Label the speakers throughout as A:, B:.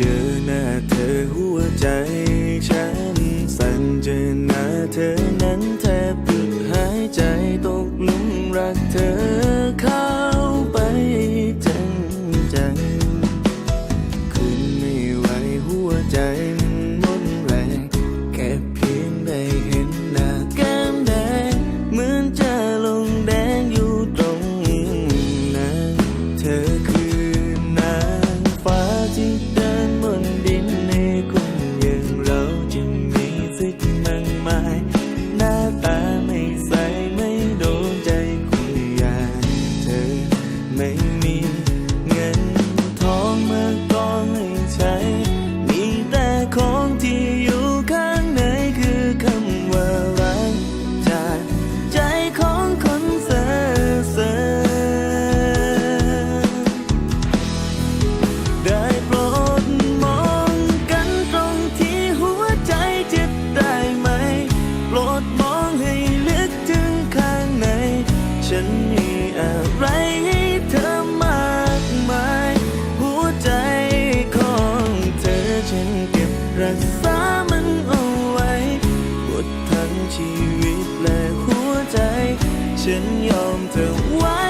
A: เจอหน้าเธอหัวใจฉันสั่นเจอหน้าเธอนั้นแทบหยุดหายใจตกหลุมรักเธอ 怎样的晚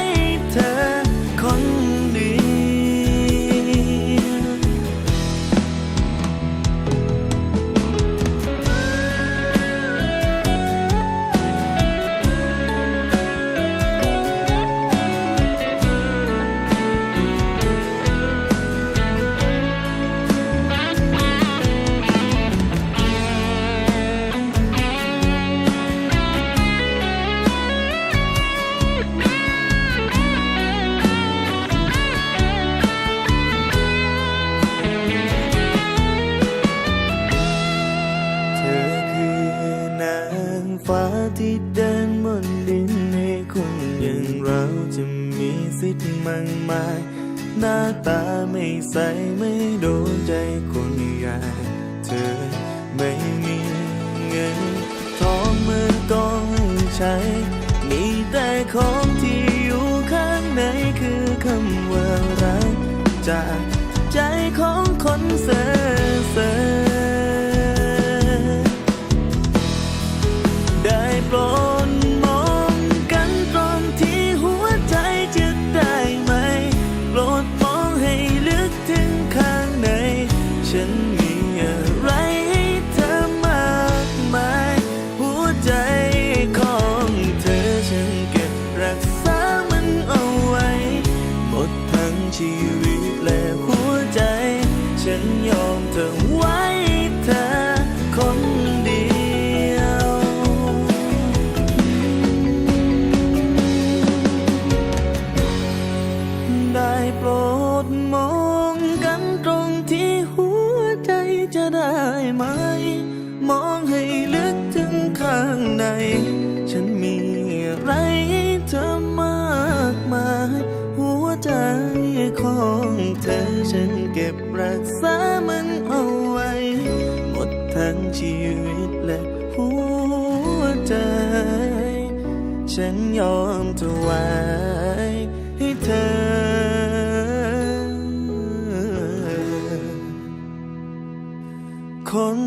A: เดินบนดินในคนอย่างเราจะมีสิทธิ์มากมาย หน้าตาไม่ใสไม่โดนใจคนอย่างเธอไม่มีเงินทองมือก็ไม่ใช้ มีแต่ของที่อยู่ข้างในคือคำว่ารักจากใจของคนเสอ Right. จะได้ไหม มองให้ลึกถึงข้างใน ฉันมีอะไรเธอมากมาย หัวใจของเธอฉันเก็บรักษามันเอาไว้ หมดทั้งชีวิตและหัวใจ ฉันยอมถวาย คน